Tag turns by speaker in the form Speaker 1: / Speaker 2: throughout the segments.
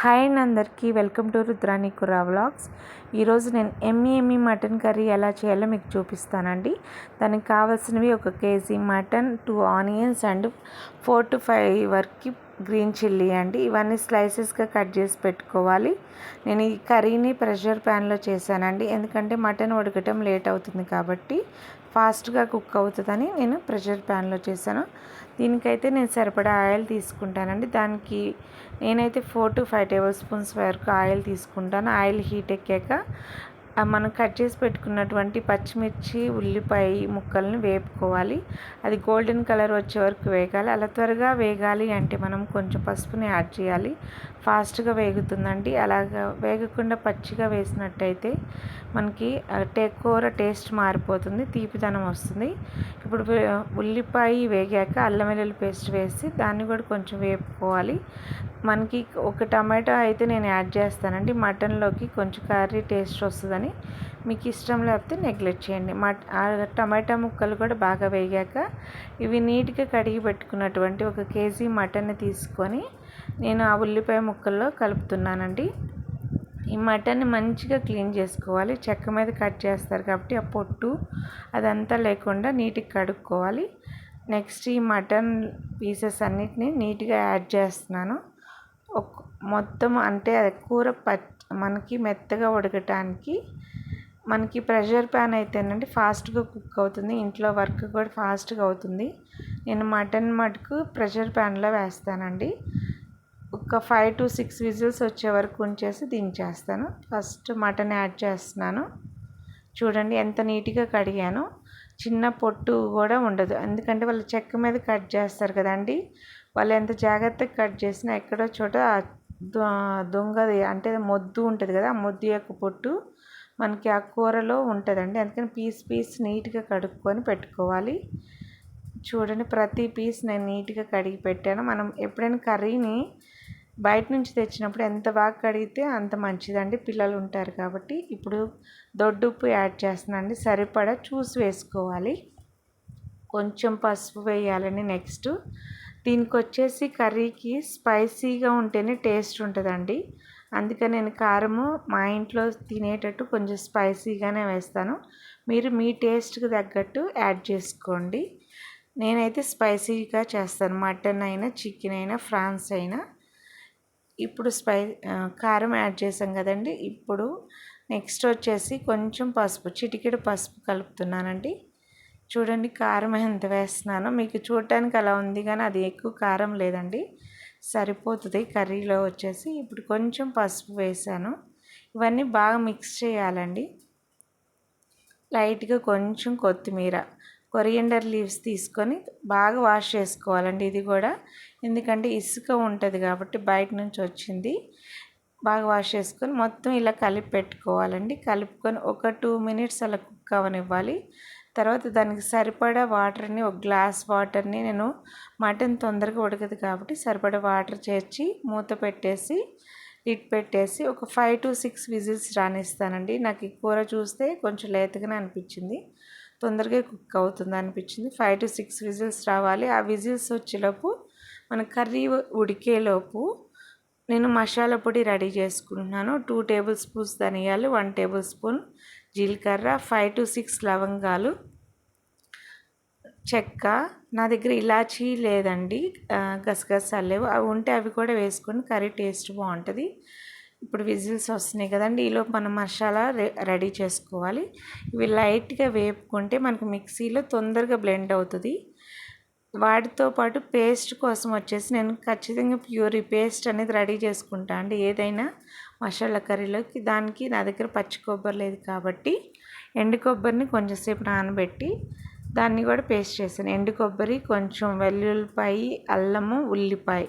Speaker 1: Hi and అందరికీ. Welcome to Rudrani కురా vlogs. ఈరోజు నేను ఎమ్మి ఎమ్మి మటన్ కర్రీ ఎలా చేయాలో మీకు చూపిస్తానండి. దానికి కావాల్సినవి ఒక KG mutton two onions and four to five వరకు గ్రీన్ చిల్లీ అండి. ఇవన్నీ స్లైసెస్గా కట్ చేసి పెట్టుకోవాలి. నేను ఈ కర్రీని ప్రెషర్ ప్యాన్లో చేశానండి. ఎందుకంటే మటన్ ఉడకటం లేట్ అవుతుంది కాబట్టి ఫాస్ట్గా కుక్ అవుతుందని నేను ప్రెషర్ ప్యాన్లో చేశాను. దీనికైతే నేను సరిపడా ఆయిల్ తీసుకుంటానండి. దానికి నేనైతే four to five tablespoons వరకు ఆయిల్ తీసుకుంటాను. ఆయిల్ హీట్ ఎక్కాక మనం కట్ చేసి పెట్టుకున్నటువంటి పచ్చిమిర్చి ఉల్లిపాయ ముక్కల్ని వేపుకోవాలి. అది గోల్డెన్ కలర్ వచ్చే వరకు వేగాలి. అలా త్వరగా వేగాలి అంటే మనం కొంచెం పసుపుని యాడ్ చేయాలి. ఫాస్ట్గా వేగుతుందండి. అలాగా వేగకుండా పచ్చిగా వేసినట్టయితే మనకి టే కూర టేస్ట్ మారిపోతుంది తీపిదనం వస్తుంది. ఇప్పుడు ఉల్లిపాయ వేగాక అల్లం వెల్లుల్లి పేస్ట్ వేసి దాన్ని కూడా కొంచెం వేపుకోవాలి. మనకి ఒక టమాటా అయితే నేను యాడ్ చేస్తానండి. మటన్లోకి కొంచెం కర్రీ టేస్ట్ వస్తుందని మీకు ఇష్టం లేకపోతే నెగ్లెక్ట్ చేయండి. మా టమాటా ముక్కలు కూడా బాగా వేగాక ఇవి నీట్గా కడిగి పెట్టుకున్నటువంటి ఒక కేజీ మటన్ని తీసుకొని నేను ఆ ఉల్లిపాయ ముక్కల్లో కలుపుతున్నానండి. ఈ మటన్ని మంచిగా క్లీన్ చేసుకోవాలి. చెక్క మీద కట్ చేస్తారు కాబట్టి ఆ పొట్టు అదంతా లేకుండా నీట్గా కడుక్కోవాలి. నెక్స్ట్ ఈ మటన్ పీసెస్ అన్నిటిని నీట్గా యాడ్ చేస్తున్నాను. మొత్తం అంటే కూర పచ్ మనకి మెత్తగా ఉడకటానికి మనకి ప్రెషర్ ప్యాన్ అయితేనండి ఫాస్ట్గా కుక్ అవుతుంది. ఇంట్లో వర్క్ కూడా ఫాస్ట్గా అవుతుంది. నేను మటన్ మటుకు ప్రెషర్ ప్యాన్లో వేస్తానండి. ఒక ఫైవ్ టు సిక్స్ విజిల్స్ వచ్చే వరకు ఉంచేసి దించేస్తాను. ఫస్ట్ మటన్ యాడ్ చేస్తున్నాను. చూడండి ఎంత నీట్గా కడిగాను. చిన్న పొట్టు కూడా ఉండదు. ఎందుకంటే వాళ్ళు చెక్క మీద కట్ చేస్తారు కదండి. వాళ్ళు ఎంత జాగ్రత్తగా కట్ చేసినా ఎక్కడో చోట దొంగది అంటే మొద్దు ఉంటుంది కదా ఆ మొద్దు యొక్క పొట్టు మనకి ఆ కూరలో ఉంటుందండి. అందుకని పీస్ పీస్ నీట్గా కడుక్కొని పెట్టుకోవాలి. చూడండి ప్రతి పీస్ నేను నీట్గా కడిగి పెట్టాను. మనం ఎప్పుడైనా కర్రీని బయట నుంచి తెచ్చినప్పుడు ఎంత బాగా కడిగితే అంత మంచిదండి. పిల్లలు ఉంటారు కాబట్టి. ఇప్పుడు దొడ్డుప్పు యాడ్ చేస్తున్నానండి. సరిపడా చూసి వేసుకోవాలి. కొంచెం పసుపు వేయాలని నెక్స్ట్. దీనికి వచ్చేసి కర్రీకి స్పైసీగా ఉంటేనే టేస్ట్ ఉంటుందండి. అందుకని నేను కారము మా ఇంట్లో తినేటట్టు కొంచెం స్పైసీగానే వేస్తాను. మీరు మీ టేస్ట్కి తగ్గట్టు యాడ్ చేసుకోండి. నేనైతే స్పైసీగా చేస్తాను. మటన్ అయినా చికెన్ అయినా ఫ్రాన్స్ అయినా. ఇప్పుడు స్పై కారం యాడ్ చేసాం కదండి. ఇప్పుడు నెక్స్ట్ వచ్చేసి కొంచెం పసుపు చిటికెడు పసుపు కలుపుతున్నానండి. చూడండి కారం ఎంత వేస్తున్నానో. మీకు చూడటానికి అలా ఉంది కానీ అది ఎక్కువ కారం లేదండి. సరిపోతుంది కర్రీలో వచ్చేసి. ఇప్పుడు కొంచెం పసుపు వేసాను. ఇవన్నీ బాగా మిక్స్ చేయాలండి. లైట్గా కొంచెం కొత్తిమీర కొరియండర్ లీవ్స్ తీసుకొని బాగా వాష్ చేసుకోవాలండి ఇది కూడా. ఎందుకంటే ఇసుక ఉంటుంది కాబట్టి బయట నుంచి వచ్చింది. బాగా వాష్ చేసుకొని మొత్తం ఇలా కలిపి పెట్టుకోవాలండి. కలుపుకొని ఒక టూ మినిట్స్ అలా కుక్ అవనివ్వాలి తర్వాత దానికి సరిపడా వాటర్ని ఒక గ్లాస్ వాటర్ని నేను మటన్ తొందరగా ఉడకదు కాబట్టి సరిపడా వాటర్ చేర్చి మూత పెట్టేసి లిట్ పెట్టేసి ఒక ఫైవ్ టు సిక్స్ విజిల్స్ రానిస్తానండి. నాకు ఈ కూర చూస్తే కొంచెం లేతగానే అనిపించింది. తొందరగా కుక్ అవుతుంది అనిపించింది. ఫైవ్ టు సిక్స్ విజిల్స్ రావాలి. ఆ విజిల్స్ వచ్చేలోపు మన కర్రీ ఉడికేలోపు నేను మసాలా పొడి రెడీ చేసుకుంటున్నాను. టూ టేబుల్ స్పూన్స్ ధనియాలు వన్ టేబుల్ స్పూన్ జీలకర్ర ఫైవ్ టు సిక్స్ లవంగాలు చెక్క నా దగ్గర ఇలాచీ లేదండి. గసగసాలు లేవు అవి ఉంటే అవి కూడా వేసుకొని కర్రీ టేస్ట్ బాగుంటుంది. ఇప్పుడు విజిల్స్ వస్తున్నాయి కదండి ఈలోపు మనం మసాలా రెడీ చేసుకోవాలి. ఇవి లైట్గా వేపుకుంటే మనకు మిక్సీలో తొందరగా బ్లెండ్ అవుతుంది. వాటితో పాటు పేస్ట్ కోసం వచ్చేసి నేను ఖచ్చితంగా ప్యూరీ పేస్ట్ అనేది రెడీ చేసుకుంటా అండి. ఏదైనా మసాలా కర్రీలోకి. దానికి నా దగ్గర పచ్చి కొబ్బరి లేదు కాబట్టి ఎండు కొబ్బరిని కొంచెంసేపు నానబెట్టి దాన్ని కూడా పేస్ట్ చేశాను. ఎండు కొబ్బరి కొంచెం వెల్లుల్లిపాయి అల్లము ఉల్లిపాయ.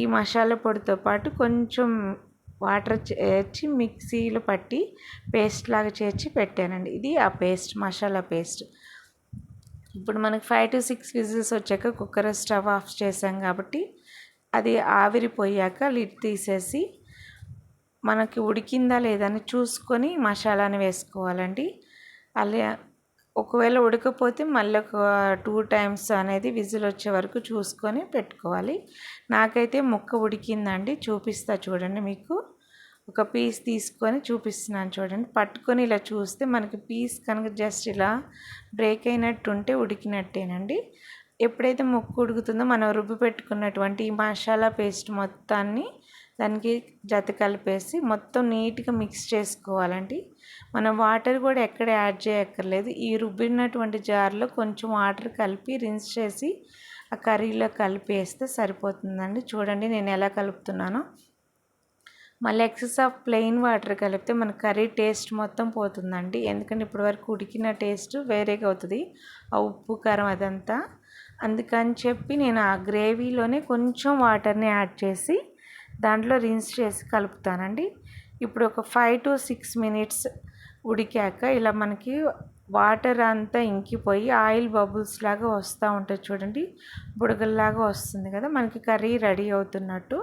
Speaker 1: ఈ మసాలా పొడితో పాటు కొంచెం వాటర్ చేర్చి మిక్సీలో పట్టి పేస్ట్ లాగా చేర్చి పెట్టానండి. ఇది ఆ పేస్ట్ మసాలా పేస్ట్. ఇప్పుడు మనకు ఫైవ్ టు సిక్స్ విజిల్స్ వచ్చాక కుక్కర్ స్టవ్ ఆఫ్ చేసాం కాబట్టి అది ఆవిరిపోయాక లిడ్ తీసేసి మనకి ఉడికిందా లేదని చూసుకొని మసాలాని వేసుకోవాలండి. అలా ఒకవేళ ఉడకపోతే మళ్ళీ ఒక టూ టైమ్స్ అనేది విజిల్ వచ్చే వరకు చూసుకొని పెట్టుకోవాలి. నాకైతే ముక్క ఉడికిందండి. చూపిస్తా చూడండి మీకు. ఒక పీస్ తీసుకొని చూపిస్తున్నాను చూడండి. పట్టుకొని ఇలా చూస్తే మనకి పీస్ కనుక జస్ట్ ఇలా బ్రేక్ అయినట్టు ఉంటే ఉడికినట్టేనండి. ఎప్పుడైతే ముక్కు ఉడుకుతుందో మనం రుబ్బి పెట్టుకున్నటువంటి ఈ మసాలా పేస్ట్ మొత్తాన్ని దానికి జత కలిపేసి మొత్తం నీట్గా మిక్స్ చేసుకోవాలండి. మనం వాటర్ కూడా ఎక్కడ యాడ్ చేయక్కర్లేదు. ఈ రుబ్బినటువంటి జార్లో కొంచెం వాటర్ కలిపి రిన్స్ చేసి ఆ కర్రీలో కలిపేస్తే సరిపోతుందండి. చూడండి నేను ఎలా కలుపుతున్నానో. మళ్ళీ ఎక్సెస్ ఆఫ్ ప్లెయిన్ వాటర్ కలిపితే మన కర్రీ టేస్ట్ మొత్తం పోతుందండి. ఎందుకంటే ఇప్పటివరకు ఉడికిన టేస్ట్ వేరేగా అవుతుంది. ఆ ఉప్పు కారం అదంతా. అందుకని చెప్పి నేను ఆ గ్రేవీలోనే కొంచెం వాటర్ని యాడ్ చేసి దాంట్లో రిన్స్ చేసి కలుపుతానండి. ఇప్పుడు ఒక ఫైవ్ టు సిక్స్ మినిట్స్ ఉడికాక ఇలా మనకి వాటర్ అంతా ఇంకిపోయి ఆయిల్ బబుల్స్ లాగా వస్తూ ఉంటుంది చూడండి. బుడగల్లాగా వస్తుంది కదా మనకి కర్రీ రెడీ అవుతున్నట్టు.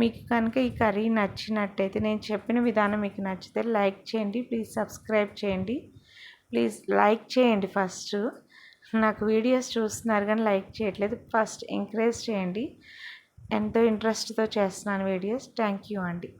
Speaker 1: మీకు కనుక ఈ కర్రీ నచ్చినట్టయితే నేను చెప్పిన విధానం మీకు నచ్చితే లైక్ చేయండి ప్లీజ్ సబ్స్క్రైబ్ చేయండి. ప్లీజ్ లైక్ చేయండి ఫస్ట్. నాకు వీడియోస్ చూస్తున్నారు కానీ లైక్ చేయట్లేదు. ఫస్ట్ ఎంకరేజ్ చేయండి. ఎంతో ఇంట్రెస్ట్తో చేస్తున్నాను వీడియోస్ థ్యాంక్ యూ అండి